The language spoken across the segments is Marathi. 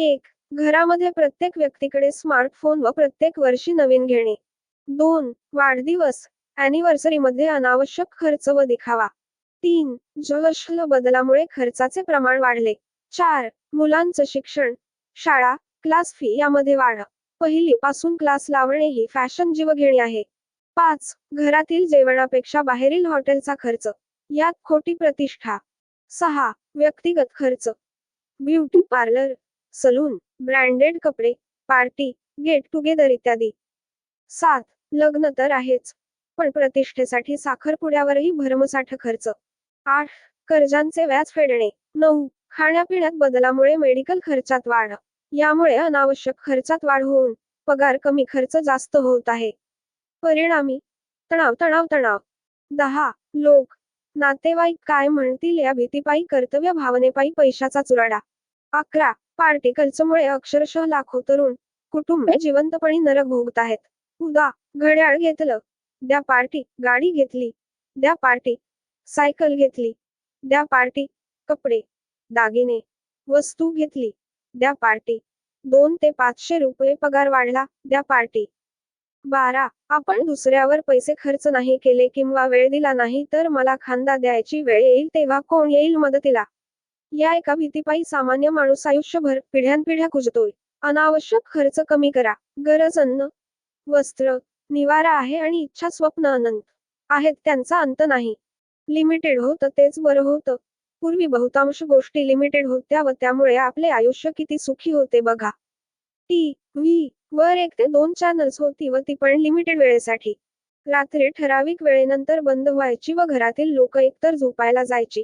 एक घरामध्ये प्रत्येक व्यक्तीकडे स्मार्टफोन व प्रत्येक वर्षी नवीन घेणे. दोन वाढदिवस अॅनिव्हर्सरी मध्ये अनावश्यक खर्च व दिखावा. तीन जलशल बदलामुळे खर्चाचे प्रमाण वाढले. चार मुलांचं शिक्षण शाळा क्लास फी यामध्ये वाढ. पहिली पासून क्लास लावणे ही फॅशन जीवघेणी आहे. पाच घरातील जेवणापेक्षा बाहेरील हॉटेलचा खर्च यात खोटी प्रतिष्ठा. सहा व्यक्तिगत खर्च. Beauty parlour. सलून ब्रँडेड कपडे पार्टी गेट टुगेदर इत्यादी. सात लग्न तर आहेच पण प्रतिष्ठेसाठी साखरपुड्यावरही भरमसाठ खर्च. आठ कर्जांचे व्याज फेडणे. नऊ खाण्यापिण्यात बदलामुळे मेडिकल खर्चात वाढ. यामुळे अनावश्यक खर्चात वाढ होऊन पगार कमी खर्च जास्त होत आहे. परिणामी तणाव तणाव तणाव. दहा लोक नातेवाईक काय म्हणतील या भीतीपायी कर्तव्य भावनेपायी पैशाचा चुराडा. अकरा पार्टी खर्चमुळे अक्षरशः लाखो तरुण कुटुंबे जिवंतपणी नरक भोगत आहेत. उदा घड्याळ घेतलं. द्या पार्टी गाडी घेतली. द्या पार्टी सायकल घेतली. द्या पार्टी कपडे दागिने वस्तू घेतली. द्या पार्टी. दोन ते पाचशे रुपये पगार वाढला. द्या पार्टी. बारा आपण दुसऱ्यावर पैसे खर्च नाही केले किंवा वेळ दिला नाही तर मला खांदा द्यायची वेळ येईल तेव्हा कोण येईल मदतीला? या एका भीतीपायी सामान्य माणूस आयुष्यभर पिढ्यानपिढ्या कुजतोय. अनावश्यक खर्च कमी करा. गरज अन्न वस्त्र निवारा आहे आणि इच्छा स्वप्न अनंत आहेत त्यांचा अंत नाही. लिमिटेड होतं तेच बरं होतं. पूर्वी बहुतांश गोष्टी लिमिटेड होत्या व त्यामुळे आपले आयुष्य किती सुखी होते बघा. टी व्ही वर एक ते दोन चॅनल्स होती व ती पण लिमिटेड वेळेसाठी. रात्री ठराविक वेळेनंतर बंद व्हायची व घरातील लोक एकतर झोपायला जायची.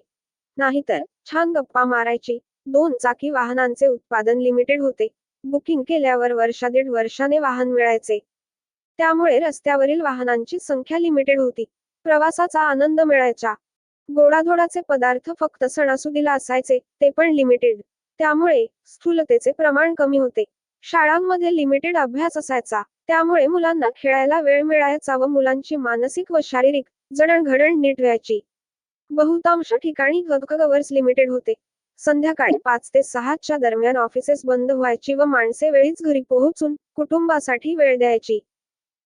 नाहीतर छान गप्पा मारायची. दोन चाकी वाहनांचे उत्पादन लिमिटेड होते. बुकिंग केल्यावर वर्षा दीड वर्षाने वाहन मिळायचे. त्यामुळे रस्त्यावरील वाहनांची संख्या लिमिटेड होती. प्रवासाचा आनंद मिळायचा. गोडाधोडाचे पदार्थ फक्त सणासुदीला असायचे ते पण लिमिटेड त्यामुळे स्थूलतेचे प्रमाण कमी होते. शाळांमध्ये लिमिटेड अभ्यास असायचा. त्यामुळे मुलांना खेळायला वेळ मिळायचा व मुलांची मानसिक व शारीरिक जडणघडण नीट व्हायची. बहुतांश ठिकाणी गवर्स लिमिटेड होते. संध्याकाळी पाच ते सहाच्या दरम्यान ऑफिसेस बंद व्हायची व माणसे वेळीच घरी पोहोचून कुटुंबासाठी वेळ द्यायची.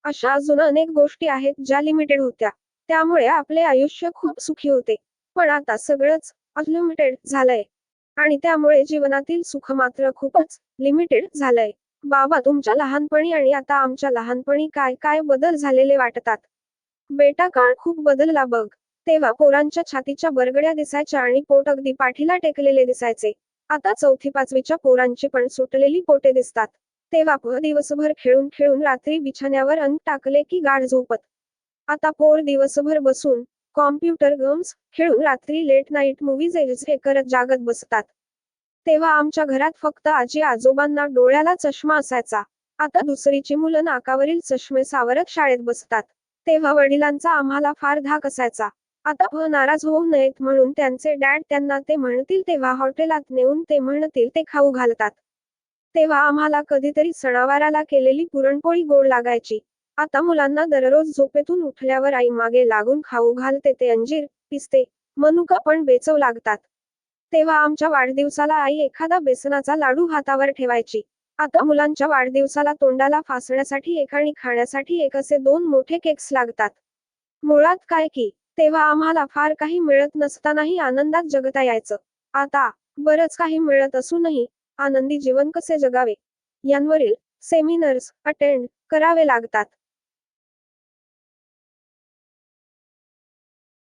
अशा अजून अनेक गोष्टी आहेत ज्या लिमिटेड होत्या. त्यामुळे आपले आयुष्य खूप सुखी होते. पण आता सगळंच अनलिमिटेड झालंय. आणि त्यामुळे जीवनातील सुख मात्र खूपच लिमिटेड झालंय. बाबा तुमच्या लहानपणी आणि आता आमच्या लहानपणी काय काय बदल झालेले वाटतात? बेटा काळ खूप बदलला बघ. तेव्हा पोरांच्या छातीच्या बरगड्या दिसायच्या आणि पोट अगदी पाठीला टेकलेले दिसायचे. आता चौथी पाचवीच्या पोरांची पण सुटलेली पोटे दिसतात. तेव्हा पोर दिवसभर खेळून खेळून रात्री बिछाण्यावर अंग टाकले की गाढ झोपत. आता पोर दिवसभर बसून कॉम्प्युटर गेम्स खेळून रात्री लेट नाईट मूवीज हे करत जागत बसतात. तेव्हा आमच्या घरात फक्त आजी आजोबांना डोळ्याला चष्मा असायचा. आता दुसरीची मुलं नाकावरील चष्मे सावरत शाळेत बसतात. तेव्हा वडिलांचा आम्हाला फार धाक असायचा. आता व नाराज होऊ नयेत म्हणून त्यांचे डॅड त्यांना ते म्हणतील तेव्हा हॉटेलात नेऊन ते म्हणतील ते खाऊ घालतात. तेव्हा आम्हाला कधीतरी सणावाराला केलेली पुरणपोळी गोड लागायची. आता मुलांना दररोज झोपेतून उठल्यावर आई मागे लागून खाऊ घालते ते अंजीर पिस्ते मनुका पण बेचव लागतात. तेव्हा आमच्या वाढदिवसाला आई एखादा बेसनाचा लाडू हातावर ठेवायची. आता मुलांच्या वाढदिवसाला तोंडाला फासण्यासाठी एक आणि खाण्यासाठी एक असे दोन मोठे केक्स लागतात. मुळात काय की तेव्हा आम्हाला फार काही मिळत नसतानाही आनंदात जगता यायचं. आता बरंच काही मिळत असूनही आनंदी जीवन कसे जगावे? यांवरील सेमिनर्स अटेंड करावे लागतात.